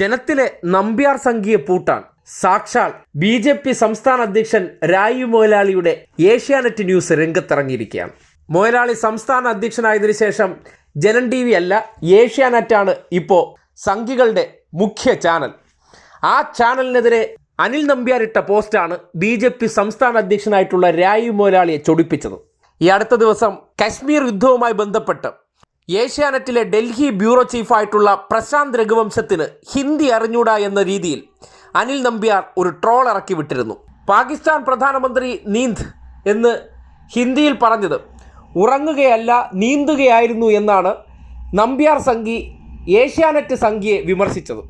ജനത്തിലെ നമ്പ്യാർ സംഘിയെ പൂട്ടാൻ സാക്ഷാൽ B J P സംസ്ഥാന അധ്യക്ഷൻ രായു മൊയലാളിയുടെ ഏഷ്യാനെറ്റ് ന്യൂസ് രംഗത്തിറങ്ങിയിരിക്കുകയാണ്. മൊയലാളി സംസ്ഥാന അധ്യക്ഷനായതിനു ശേഷം ജനൻ ടി വി അല്ല ഏഷ്യാനെറ്റാണ് ഇപ്പോൾ സംഘികളുടെ മുഖ്യ ചാനൽ. ആ ചാനലിനെതിരെ അനിൽ നമ്പ്യാർ ഇട്ട പോസ്റ്റാണ് ബി ജെ പി സംസ്ഥാന അധ്യക്ഷനായിട്ടുള്ള രായു മൊയലാളിയെ ചൊടിപ്പിച്ചത്. ഈ അടുത്ത ദിവസം കശ്മീർ യുദ്ധവുമായി ബന്ധപ്പെട്ട് ഏഷ്യാനെറ്റിലെ ഡൽഹി ബ്യൂറോ ചീഫായിട്ടുള്ള പ്രശാന്ത് രഘുവംശത്തിന് ഹിന്ദി അറിഞ്ഞൂടാ എന്ന രീതിയിൽ അനിൽ നമ്പ്യാർ ഒരു ട്രോൾ ഇറക്കി വിട്ടിരുന്നു. പാകിസ്ഥാൻ പ്രധാനമന്ത്രി നീന്ത് എന്ന് ഹിന്ദിയിൽ പറഞ്ഞത് ഉറങ്ങുകയല്ല നീന്തുകയായിരുന്നു എന്നാണ് നമ്പ്യാർ സംഘി ഏഷ്യാനെറ്റ് സംഘിയെ വിമർശിച്ചത്.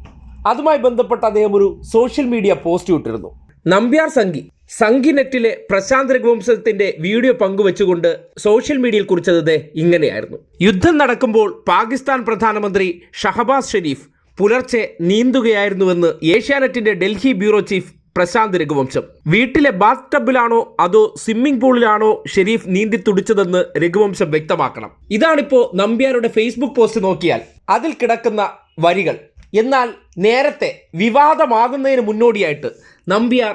അതുമായി ബന്ധപ്പെട്ട് അദ്ദേഹം ഒരു സോഷ്യൽ മീഡിയ പോസ്റ്റ് വിട്ടിരുന്നു നമ്പ്യാർ സംഘി സംഘി നെറ്റിലെ പ്രശാന്ത് രഘുവംശത്തിന്റെ വീഡിയോ പങ്കുവെച്ചുകൊണ്ട് സോഷ്യൽ മീഡിയയിൽ കുറിച്ചത് ഇങ്ങനെയായിരുന്നു. യുദ്ധം നടക്കുമ്പോൾ പാകിസ്ഥാൻ പ്രധാനമന്ത്രി ഷഹബാസ് ഷെരീഫ് പുലർച്ചെ നീന്തുകയായിരുന്നുവെന്ന് ഏഷ്യാനെറ്റിന്റെ ഡൽഹി ബ്യൂറോ ചീഫ് പ്രശാന്ത് രഘുവംശം. വീട്ടിലെ ബാത്ത് ടബിലാണോ അതോ സ്വിമ്മിംഗ് പൂളിലാണോ ഷെരീഫ് നീന്തി തുടിച്ചതെന്ന് രഘുവംശം വ്യക്തമാക്കണം. ഇതാണിപ്പോ നമ്പ്യാരുടെ ഫേസ്ബുക്ക് പോസ്റ്റ് നോക്കിയാൽ അതിൽ കിടക്കുന്ന വരികൾ. എന്നാൽ നേരത്തെ വിവാദമാകുന്നതിന് മുന്നോടിയായിട്ട് നമ്പ്യാർ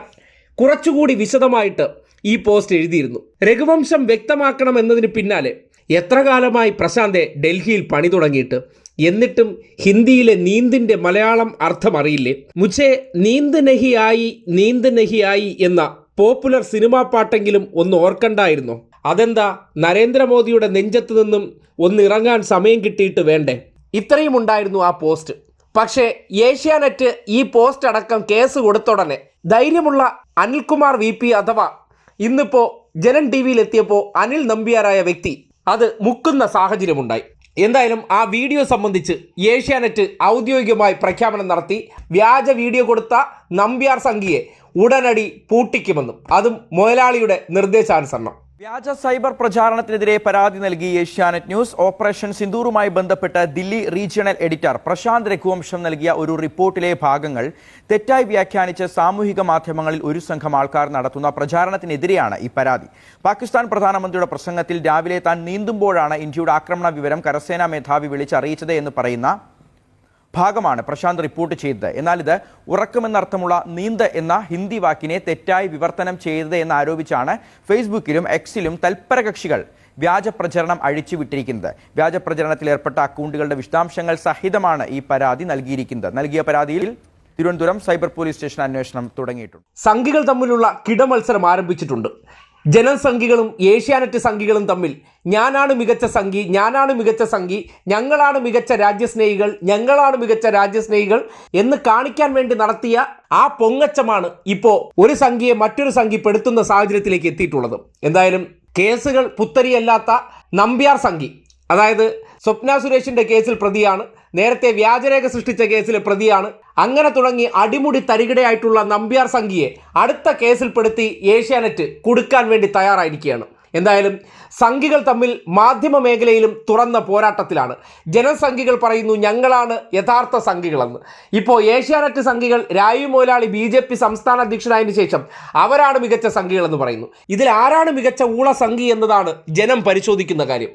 കുറച്ചുകൂടി വിശദമായിട്ട് ഈ പോസ്റ്റ് എഴുതിയിരുന്നു. രഘുവംശം വ്യക്തമാക്കണം എന്നതിന് പിന്നാലെ എത്ര കാലമായി പ്രശാന്തെ ഡൽഹിയിൽ പണി തുടങ്ങിയിട്ട്? എന്നിട്ടും ഹിന്ദിയിലെ നീന്തിന്റെ മലയാളം അർത്ഥം അറിയില്ലേ മുച്ചേ നീന്ത് നഹിയായി നീന്ത് നഹിയായി എന്ന പോപ്പുലർ സിനിമാ പാട്ടെങ്കിലും ഒന്ന് ഓർക്കണ്ടായിരുന്നോ? അതെന്താ നരേന്ദ്രമോദിയുടെ നെഞ്ചത്ത് നിന്നും ഒന്ന് ഇറങ്ങാൻ സമയം കിട്ടിയിട്ട് വേണ്ടേ? ഇത്രയും ഉണ്ടായിരുന്നു ആ പോസ്റ്റ്. പക്ഷേ ഏഷ്യാനെറ്റ് ഈ പോസ്റ്റ് അടക്കം കേസ് കൊടുത്തുടനെ ധൈര്യമുള്ള അനിൽകുമാർ വി പി അഥവാ ഇന്നിപ്പോ ജനൻ ടി വിയിലെത്തിയപ്പോൾ അനിൽ നമ്പ്യാരായ വ്യക്തി അത് മുക്കുന്ന സാഹചര്യമുണ്ടായി. എന്തായാലും ആ വീഡിയോ സംബന്ധിച്ച് ഏഷ്യാനെറ്റ് ഔദ്യോഗികമായി പ്രഖ്യാപനം നടത്തി. വ്യാജ വീഡിയോ കൊടുത്ത നമ്പ്യാർ സംഘിയെ ഉടനടി പൂട്ടിക്കുമെന്നും അതും മുതലാളിയുടെ നിർദ്ദേശാനുസരണം. വ്യാജ സൈബർ പ്രചാരണത്തിനെതിരെ പരാതി നൽകി ഏഷ്യാനെറ്റ് ന്യൂസ്. ഓപ്പറേഷൻ സിന്ദൂറുമായി ബന്ധപ്പെട്ട് ദില്ലി റീജിയണൽ എഡിറ്റർ പ്രശാന്ത് രഘുവംശം നൽകിയ ഒരു റിപ്പോർട്ടിലെ ഭാഗങ്ങൾ തെറ്റായി വ്യാഖ്യാനിച്ച് സാമൂഹിക മാധ്യമങ്ങളിൽ ഒരു സംഘം ആൾക്കാർ നടത്തുന്ന പ്രചാരണത്തിനെതിരെയാണ് ഈ പരാതി. പാകിസ്ഥാൻ പ്രധാനമന്ത്രിയുടെ പ്രസംഗത്തിൽ രാവിലെ താൻ നീന്തുമ്പോഴാണ് ഇന്ത്യയുടെ ആക്രമണ വിവരം കരസേനാ മേധാവി വിളിച്ചറിയിച്ചത് എന്ന് പറയുന്ന ഭാഗമാണ് പ്രശാന്ത് റിപ്പോർട്ട് ചെയ്തത്. എന്നാൽ ഇത് ഉറക്കമെന്നർത്ഥമുള്ള നീന്ത് എന്ന ഹിന്ദി വാക്കിനെ തെറ്റായി വിവർത്തനം ചെയ്തത് എന്ന് ആരോപിച്ചാണ് ഫേസ്ബുക്കിലും എക്സിലും തൽപരകക്ഷികൾ വ്യാജ പ്രചരണം അഴിച്ചുവിട്ടിരിക്കുന്നത് വ്യാജ പ്രചരണത്തിൽ ഏർപ്പെട്ട അക്കൗണ്ടുകളുടെ വിശദാംശങ്ങൾ സഹിതമാണ് ഈ പരാതി നൽകിയിരിക്കുന്നത്. നൽകിയ പരാതിയിൽ തിരുവനന്തപുരം സൈബർ പോലീസ് സ്റ്റേഷൻ അന്വേഷണം തുടങ്ങിയിട്ടുണ്ട്. സംഘികൾ തമ്മിലുള്ള കിടമത്സരം ആരംഭിച്ചിട്ടുണ്ട്. ജനസംഘികളും ഏഷ്യാനെറ്റ് സംഘികളും തമ്മിൽ ഞാനാണ് മികച്ച സംഘി ഞാനാണ് മികച്ച സംഘി ഞങ്ങളാണ് മികച്ച രാജ്യസ്നേഹികൾ ഞങ്ങളാണ് മികച്ച രാജ്യസ്നേഹികൾ എന്ന് കാണിക്കാൻ വേണ്ടി നടത്തിയ ആ പൊങ്ങച്ചമാണ് ഇപ്പോൾ ഒരു സംഘിയെ മറ്റൊരു സംഘി പെടുത്തുന്ന സാഹചര്യത്തിലേക്ക് എത്തിയിട്ടുള്ളത്. എന്തായാലും കേസുകൾ പുത്തരിയല്ലാത്ത നമ്പ്യാർ സംഘി അതായത് സ്വപ്ന സുരേഷിന്റെ കേസിൽ പ്രതിയാണ് നേരത്തെ വ്യാജരേഖ സൃഷ്ടിച്ച കേസിലെ പ്രതിയാണ് അങ്ങനെ തുടങ്ങി അടിമുടി തരികിടയായിട്ടുള്ള നമ്പ്യാർ സംഘിയെ അടുത്ത കേസിൽപ്പെടുത്തി ഏഷ്യാനെറ്റ് കൊടുക്കാൻ വേണ്ടി തയ്യാറായിരിക്കുകയാണ്. എന്തായാലും സംഘികൾ തമ്മിൽ മാധ്യമ മേഖലയിലും തുറന്ന പോരാട്ടത്തിലാണ്. ജനസംഘികൾ പറയുന്നു ഞങ്ങളാണ് യഥാർത്ഥ സംഘികളെന്ന്. ഇപ്പോൾ ഏഷ്യാനെറ്റ് സംഘികൾ രായു മോലാളി ബി ജെ പി സംസ്ഥാന അധ്യക്ഷനായതിനു ശേഷം അവരാണ് മികച്ച സംഘികളെന്ന് പറയുന്നു. ഇതിൽ ആരാണ് മികച്ച ഊള സംഘി എന്നതാണ് ജനം പരിശോധിക്കുന്ന കാര്യം.